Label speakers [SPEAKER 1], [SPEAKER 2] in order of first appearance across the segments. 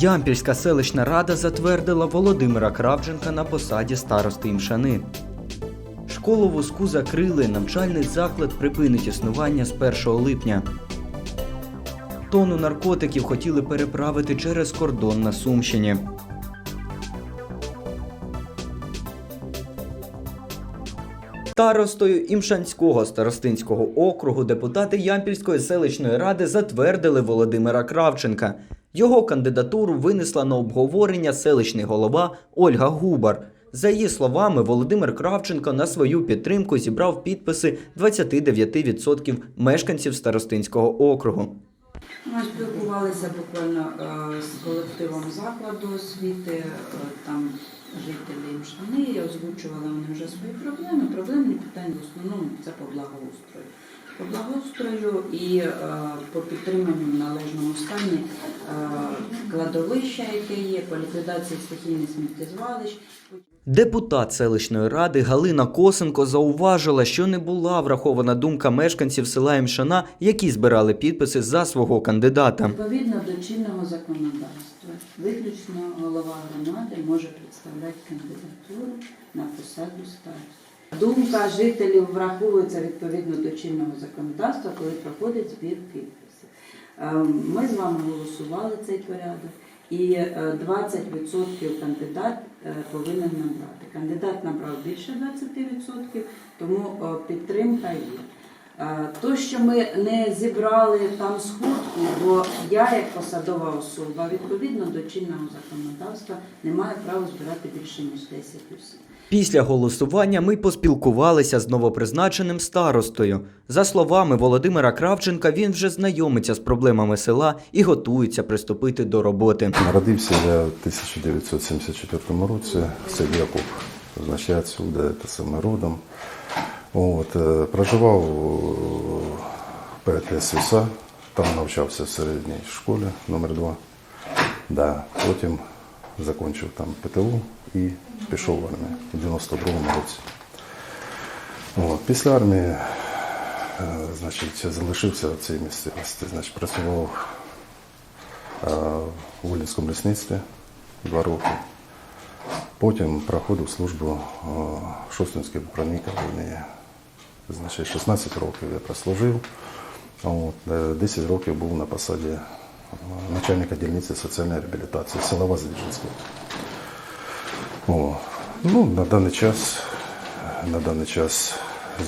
[SPEAKER 1] Ямпільська селищна рада затвердила Володимира Кравченка на посаді старости Імшани. Школу вузку закрили, навчальний заклад припинить існування з 1 липня. Тону наркотиків хотіли переправити через кордон на Сумщині. Старостою Імшанського старостинського округу депутати Ямпільської селищної ради затвердили Володимира Кравченка. Його кандидатуру винесла на обговорення селищний голова Ольга Губар. За її словами, Володимир Кравченко на свою підтримку зібрав підписи 29% мешканців старостинського округу.
[SPEAKER 2] Ми спілкувалися буквально е, з колективом закладу освіти, е, там жителі Мшани, озвучували вони вже свої проблеми. Проблемні питання в основному це по благоустрою. По благоустрою і е, по підтриманню в належному стані е, кладовища, яке є, по ліквідації стихійних сміттєзвалищ.
[SPEAKER 1] Депутат селищної ради Галина Косенко зауважила, що не була врахована думка мешканців села Імшана, які збирали підписи за свого кандидата.
[SPEAKER 2] Відповідно до чинного законодавства, виключно голова громади може представляти кандидатуру на посаду старости. Думка жителів враховується відповідно до чинного законодавства, коли проходить збір підписів. Ем, Ми з вами голосували цей порядок, і е, 20% кандидат е, повинен набрати. Кандидат набрав більше 20%, тому е, підтримка є. Е, То, що ми не зібрали там сходку, бо я, як посадова особа, відповідно до чинного законодавства, не маю права збирати більше ніж 10 осіб.
[SPEAKER 1] Після голосування ми поспілкувалися з новопризначеним старостою. За словами Володимира Кравченка, він вже знайомиться з проблемами села і готується приступити до роботи.
[SPEAKER 3] Народився я в 1974 році в селі Якуб. Значить, це саме родом. От, е, проживав перед СССР, там навчався в середній школі номер 2 Да. Потім закінчив там ПТУ і пішов в армію у 92-му році. От, після армії е, значить, залишився в цій місцевості. Значить, працював е, в Волинському лісництві два роки. Потім проходив службу е, в Шостинській управлінні. Значить, 16 років я прослужив. От, е, 10 років був на посаді е, начальника дільниці соціальної реабілітації села Воздвиженське. Ну, на даний час, на даний час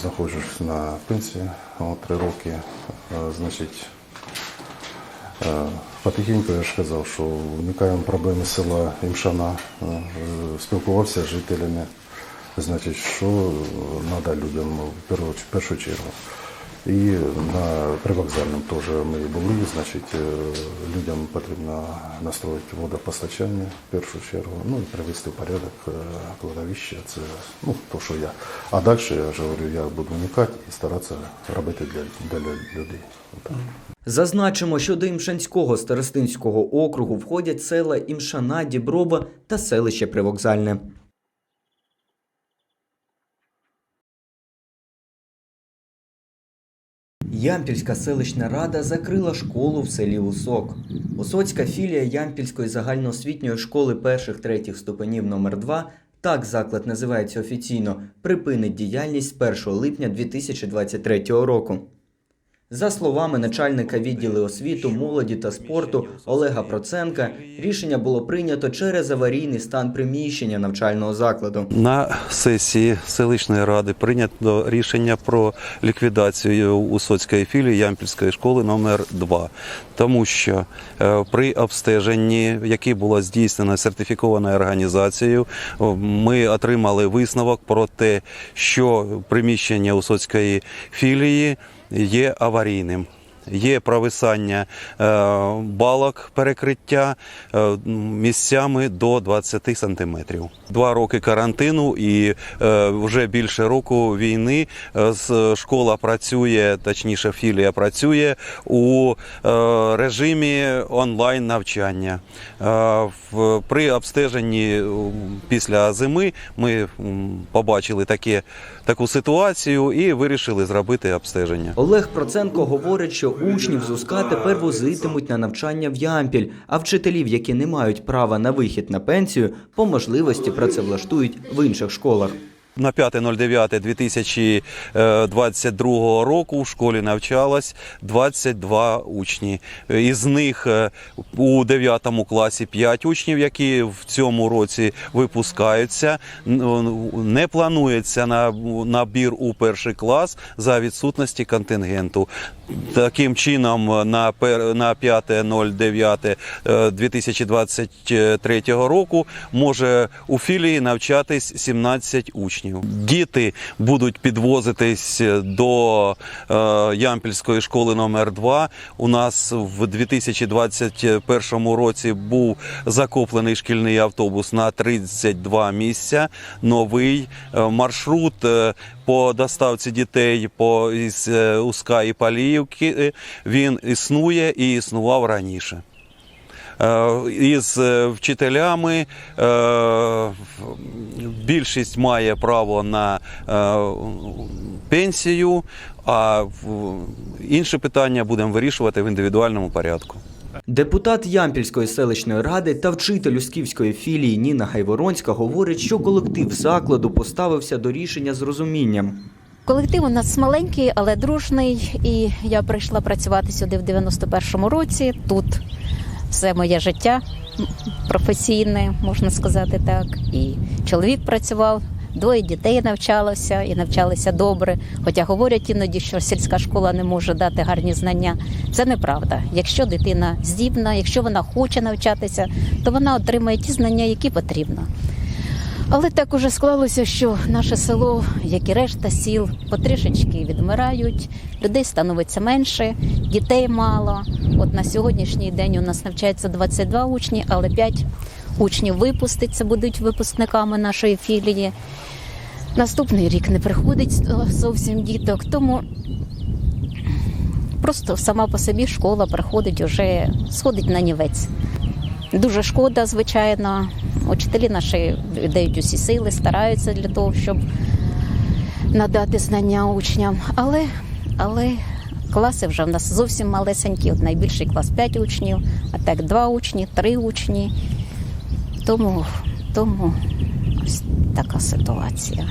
[SPEAKER 3] знаходжусь на пенсії о, три роки. Е, Значить, е, потихеньку я ж казав, що вникаємо в проблеми села Імшана, е, спілкувався з жителями. Значить, що треба людям в першу чергу. І на привокзальному теж ми були, значить, е, людям потрібно настроїти водопостачання в першу чергу, ну і привести в порядок е, кладовище, це ну, то, що я. А далі, я ж говорю, я буду уникати і старатися робити для, для людей.
[SPEAKER 1] Зазначимо, що до Імшанського старостинського округу входять села Імшана, Діброва та селище Привокзальне. Ямпільська селищна рада закрила школу в селі Усок. Усоцька філія Ямпільської загальноосвітньої школи перших третіх ступенів номер 2 так заклад називається офіційно, припинить діяльність з 1 липня 2023 року. За словами начальника відділу освіти, молоді та спорту Олега Проценка, рішення було прийнято через аварійний стан приміщення навчального закладу.
[SPEAKER 4] На сесії селищної ради прийнято рішення про ліквідацію Усоцької філії Ямпільської школи номер 2 тому що е, при обстеженні, яке було здійснено сертифікованою організацією, ми отримали висновок про те, що приміщення Усоцької філії є аварійним. Є провисання е, балок перекриття е, місцями до 20 сантиметрів. Два роки карантину і е, вже більше року війни школа працює, точніше, філія працює у режимі онлайн навчання. При обстеженні після зими ми побачили таке, таку ситуацію і вирішили зробити обстеження.
[SPEAKER 1] Олег Проценко говорить, що учнів з УСКА тепер возитимуть на навчання в Ямпіль, а вчителів, які не мають права на вихід на пенсію, по можливості працевлаштують в інших школах.
[SPEAKER 4] На 5.09.2022 року в школі навчалось 22 учні. Із них е, у 9 класі 5 учнів, які в цьому році випускаються. Не планується на набір у перший клас за відсутності контингенту. Таким чином, на 5.09.2023 року може у філії навчатись 17 учнів. Діти будуть підвозитись до е, Ямпільської школи номер 2 У нас в 2021 році був закуплений шкільний автобус на 32 місця. Новий е, маршрут е, по доставці дітей по із е, Уска і Паліївки. е, Він існує і існував раніше. Е, Із е, вчителями е, більшість має право на пенсію, а інші питання будемо вирішувати в індивідуальному порядку.
[SPEAKER 1] Депутат Ямпільської селищної ради та вчитель Усківської філії Ніна Гайворонська говорить, що колектив закладу поставився до рішення з розумінням.
[SPEAKER 5] Колектив у нас маленький, але дружний. І я прийшла працювати сюди в 91-му році. Тут все моє життя професійне, можна сказати так. І чоловік працював, двоє дітей навчалося і навчалися добре. Хоча говорять іноді, що сільська школа не може дати гарні знання. Це неправда. Якщо дитина здібна, якщо вона хоче навчатися, то вона отримає ті знання, які потрібно. Але так уже склалося, що наше село, як і решта сіл, потрішечки відмирають, людей становиться менше, дітей мало. От на сьогоднішній день у нас навчається 22 учні, але 5 учнів випуститься, будуть випускниками нашої філії. Наступний рік не приходить зовсім діток, тому просто сама по собі школа приходить уже сходить на нівець. Дуже шкода, звичайно. Учителі наші дають усі сили, стараються для того, щоб надати знання учням. Але, але класи вже в нас зовсім малесенькі. От найбільший клас 5 учнів, а так 2 учні, 3 учні. Тому, тому ось така ситуація.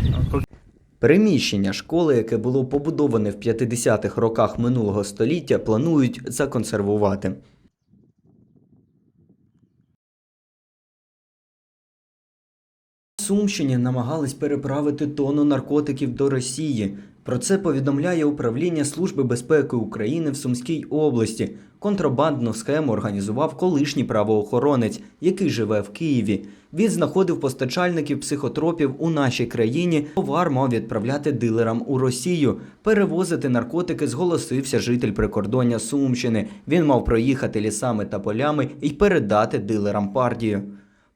[SPEAKER 1] Приміщення школи, яке було побудоване в 50-х роках минулого століття, планують законсервувати. Сумщині намагались переправити тонну наркотиків до Росії. Про це повідомляє управління Служби безпеки України в Сумській області. Контрабандну схему організував колишній правоохоронець, який живе в Києві. Він знаходив постачальників психотропів у нашій країні. Товар мав відправляти дилерам у Росію. Перевозити наркотики зголосився житель прикордоння Сумщини. Він мав проїхати лісами та полями і передати дилерам партію.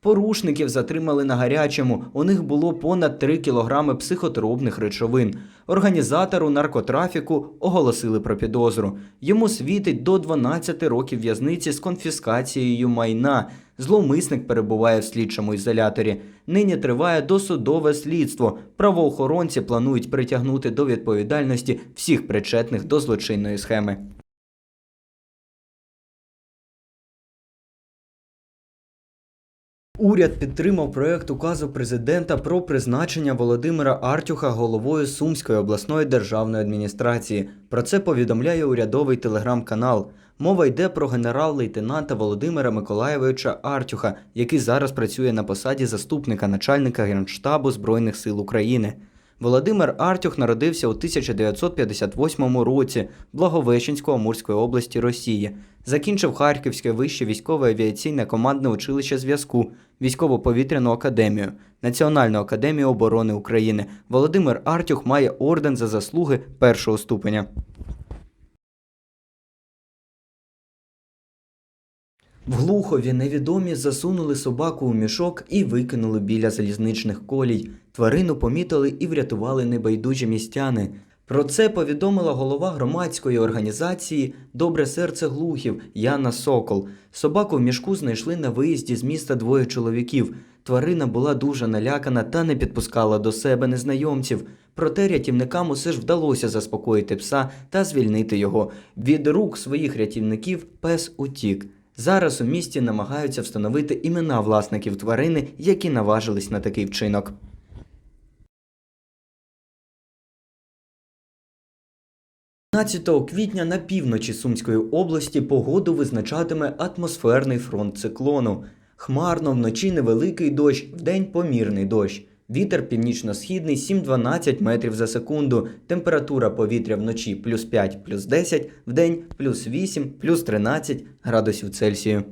[SPEAKER 1] Порушників затримали на гарячому. У них було понад 3 кілограми психотропних речовин. Організатору наркотрафіку оголосили про підозру. Йому світить до 12 років в'язниці з конфіскацією майна. Зловмисник перебуває в слідчому ізоляторі. Нині триває досудове слідство. Правоохоронці планують притягнути до відповідальності всіх причетних до злочинної схеми. Уряд підтримав проект указу президента про призначення Володимира Артюха головою Сумської обласної державної адміністрації. Про це повідомляє урядовий телеграм-канал. Мова йде про генерал-лейтенанта Володимира Миколаєвича Артюха, який зараз працює на посаді заступника начальника Генштабу Збройних сил України. Володимир Артюх народився у 1958 році в Благовещенську Амурської області Росії. Закінчив Харківське вище військове авіаційне командне училище зв'язку, військово-повітряну академію, Національну академію оборони України. Володимир Артюх має орден за заслуги першого ступеня. В Глухові невідомі засунули собаку у мішок і викинули біля залізничних колій. Тварину помітили і врятували небайдужі містяни. Про це повідомила голова громадської організації Добре серце глухів Яна Сокол. Собаку в мішку знайшли на виїзді з міста двоє чоловіків. Тварина була дуже налякана та не підпускала до себе незнайомців. Проте рятівникам усе ж вдалося заспокоїти пса та звільнити його. Від рук своїх рятівників пес утік. Зараз у місті намагаються встановити імена власників тварини, які наважились на такий вчинок. 15 квітня на півночі Сумської області погоду визначатиме атмосферний фронт циклону. Хмарно вночі невеликий дощ, вдень помірний дощ. Вітер північно-східний 7-12 метрів за секунду. Температура повітря вночі плюс 5, плюс 10, вдень плюс 8, плюс 13 градусів Цельсію.